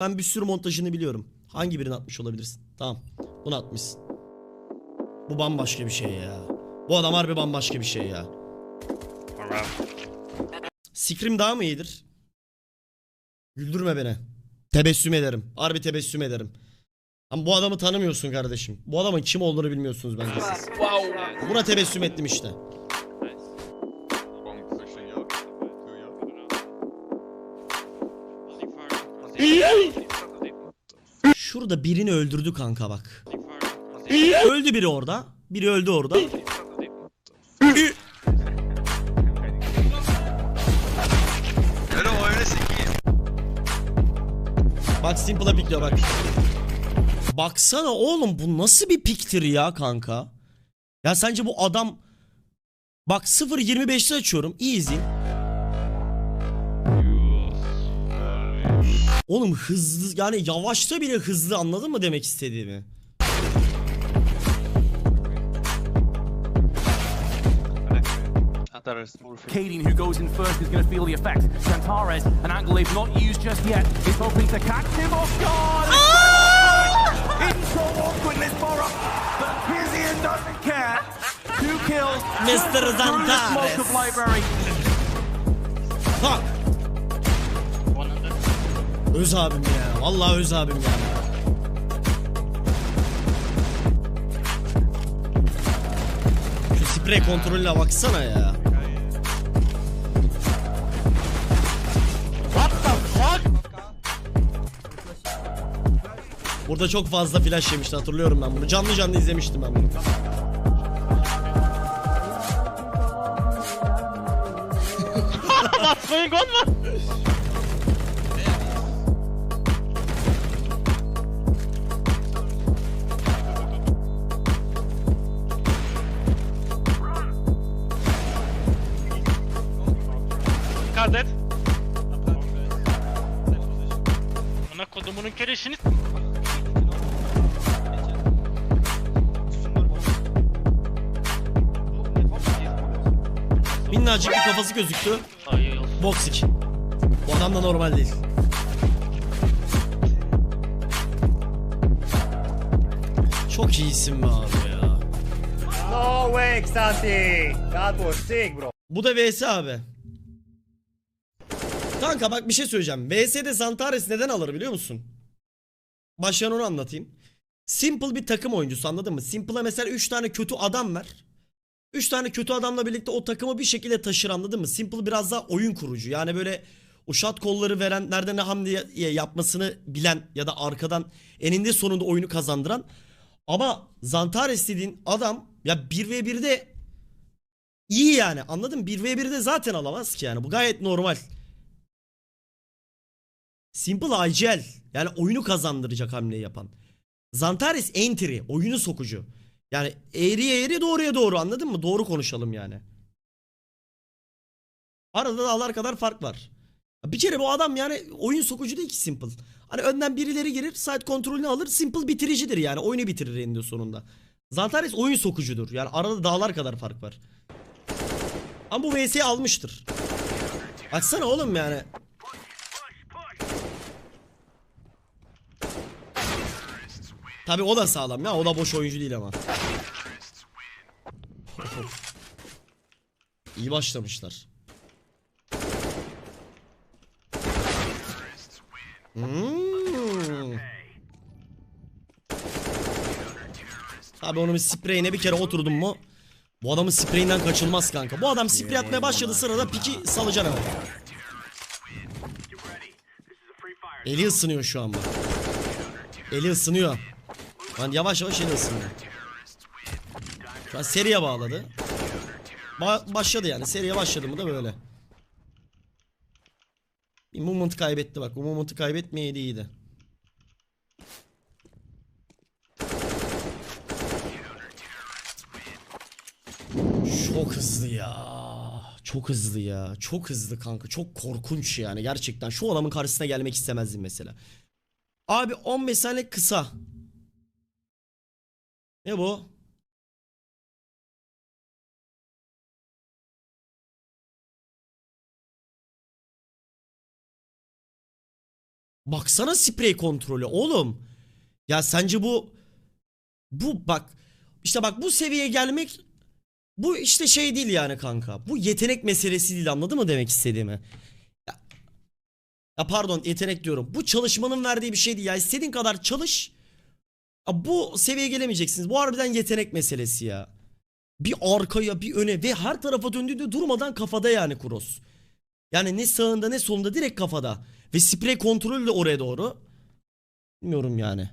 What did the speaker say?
Ben bir sürü montajını biliyorum. Hangi birini atmış olabilirsin? Tamam. Bunu atmışsın. Bu bambaşka bir şey ya. Bu adam harbi bambaşka bir şey ya. Scream daha mı iyidir? Güldürme beni. Tebessüm ederim. Harbi tebessüm ederim. Ama bu adamı tanımıyorsun kardeşim. Bu adamın kim olduğunu bilmiyorsunuz bence siz. Buna tebessüm ettim işte. Şurada birini öldürdü kanka bak. Öldü biri orada. Biri öldü orada. Öyle o öyle. Bak Simple'a pikliyor bak. Baksana oğlum bu nasıl bir piktir ya kanka? Ya sence bu adam... Bak 0.25'te açıyorum. İyi Oğlum hızlı yani yavaşta bile hızlı anladın mı demek istediğimi? Kading, who goes in first, is going to feel the effect. Santares, an angle they've not used just yet, is hoping to catch him off guard. It's so awkward, this Borough, but Pizian doesn't care. Two kills, Mr. through the smoke Zantares. of Library. Bak. Öz abim ya. Vallahi öz abim ya. Şu sprey kontrolüne baksana ya. Burada çok fazla flash yemişti hatırlıyorum ben bunu. Canlı canlı izlemiştim ben bunu. Going on mu? Dikkat et. Buna kodumunun kereşini Minnacık bir kafası gözüktü. Boksik. Bu adam da normal değil. Çok iyisin be abi ya. No way, Xanti! That was sick, bro. Bu da VS abi. Kanka bak bir şey söyleyeceğim. VS'de Zantares neden alır biliyor musun? Baştan onu anlatayım. Simple bir takım oyuncusu anladın mı? Simple'a mesela 3 tane kötü adam ver. 3 tane kötü adamla birlikte o takımı bir şekilde taşır anladın mı? Simple biraz daha oyun kurucu. Yani böyle o shot kolları veren, nerede ne hamle ya- yapmasını bilen ya da arkadan eninde sonunda oyunu kazandıran. Ama Zantares dediğin adam ya 1v1'de iyi yani anladın mı? 1v1'de zaten alamaz ki yani bu gayet normal. Simple IGL yani oyunu kazandıracak hamleyi yapan. Zantares entry oyunu sokucu. Yani eğriye eğri doğruya doğru anladın mı? Doğru konuşalım yani. Arada dağlar kadar fark var. Bir kere bu adam yani oyun sokucu değil ki Simple. Hani önden birileri girir, site kontrolünü alır, Simple bitiricidir yani. Oyunu bitirir eninde sonunda. Zantares oyun sokucudur. Yani arada dağlar kadar fark var. Ama bu VS'yi almıştır. Baksana oğlum yani. Tabi o da sağlam ya. O da boş oyuncu değil ama. İyi başlamışlar. Hmm. Abi onun bir spreyine bir kere oturdum mu bu adamın spreyinden kaçılmaz kanka. Bu adam sprey atmaya başladı sırada piki salacaksın hemen. Eli ısınıyor şu an bak. Eli ısınıyor. Lan yavaş yavaş. Şu an seriye bağladı. Ba- başladı yani. Seriye başladı mı da böyle. Bir moment kaybetti bak. Bu moment'ı kaybetmeyeydi iyiydi. Çok hızlı ya. Çok hızlı ya. Çok hızlı kanka. Çok korkunç yani gerçekten. Şu adamın karşısına gelmek istemezdim mesela. Abi 15 saniye kısa. Ne bu? Baksana sprey kontrolü oğlum. Ya sence bu bu bak işte bak bu seviyeye gelmek bu işte şey değil yani kanka. Bu yetenek meselesi değil anladın mı demek istediğimi? Ya, ya pardon yetenek diyorum. Bu çalışmanın verdiği bir şey değil ya. İstediğin kadar çalış. Bu seviyeye gelemeyeceksiniz. Bu harbiden yetenek meselesi ya. Bir arkaya bir öne ve her tarafa döndüğünde durmadan kafada yani Kroos. Yani ne sağında ne solunda direkt kafada. Ve sprey kontrolü de oraya doğru. Bilmiyorum yani.